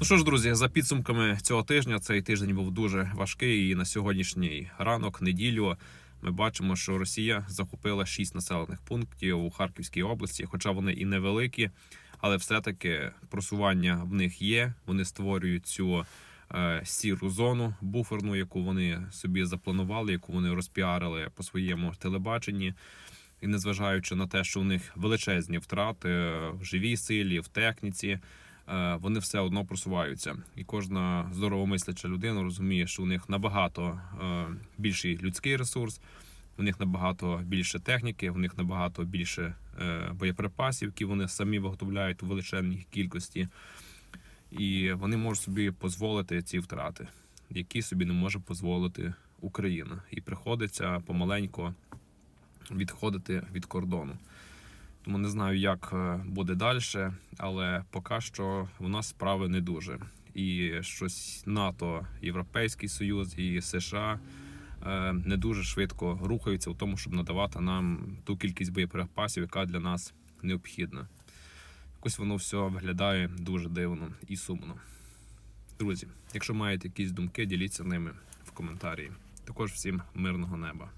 Ну що ж, друзі, за підсумками цього тижня, цей тиждень був дуже важкий. І на сьогоднішній ранок, неділю, ми бачимо, що Росія захопила шість населених пунктів у Харківській області, хоча вони і невеликі, але все-таки просування в них є. Вони створюють цю е, сіру зону буферну, яку вони собі запланували, яку вони розпіарили по своєму телебаченні. І незважаючи на те, що у них величезні втрати в живій силі, в техніці, е, вони все одно просуваються. І кожна здоровомисляча людина розуміє, що у них набагато е, більший людський ресурс, у них набагато більше техніки, у них набагато більше е, боєприпасів, які вони самі виготовляють у величезній кількості. І вони можуть собі дозволити ці втрати, які собі не може дозволити Україна. І приходиться помаленько відходити від кордону. Тому не знаю, як е, буде далі, але поки що у нас справи не дуже. І щось НАТО, Європейський Союз і США е, не дуже швидко рухаються в тому, щоб надавати нам ту кількість боєприпасів, яка для нас необхідна. Якось воно все виглядає дуже дивно і сумно. Друзі, якщо маєте якісь думки, діліться ними в коментарі. Також всім мирного неба.